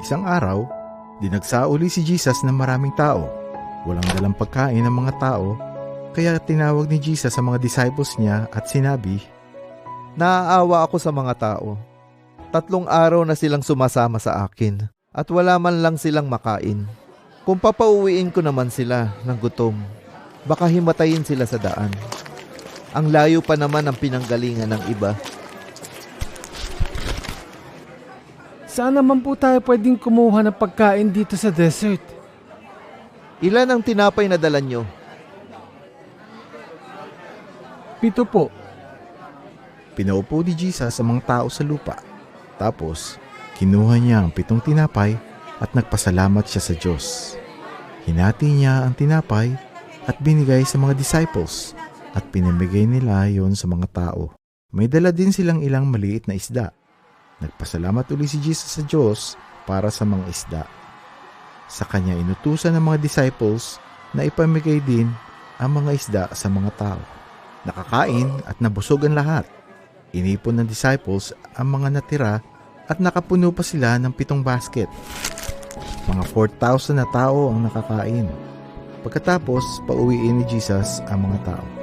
Isang araw, dinagsauli si Jesus ng maraming tao. Walang dalang pagkain ng mga tao, kaya tinawag ni Jesus sa mga disciples niya at sinabi, Naaawa ako sa mga tao. Tatlong araw na silang sumasama sa akin at wala man lang silang makain. Kung papauwiin ko naman sila ng gutom, baka himatayin sila sa daan. Ang layo pa naman ang pinanggalingan ng iba. Saan naman po tayo pwedeng kumuha ng pagkain dito sa desert? Ilan ang tinapay na dala nyo? Pito po. Pinaupo ni Jesus ang mga tao sa lupa. Tapos, kinuha niya ang pitong tinapay at nagpasalamat siya sa Diyos. Hinati niya ang tinapay at binigay sa mga disciples at pinamigay nila yon sa mga tao. May dala din silang ilang maliit na isda. Nagpasalamat uli si Jesus sa Diyos para sa mga isda. Sa kanya inutusan ng mga disciples na ipamigay din ang mga isda sa mga tao. Nakakain at nabusog ang lahat. Inipon ng disciples ang mga natira at nakapuno pa sila ng pitong basket. Mga 4,000 na tao ang nakakain. Pagkatapos, pauwiin ni Jesus ang mga tao.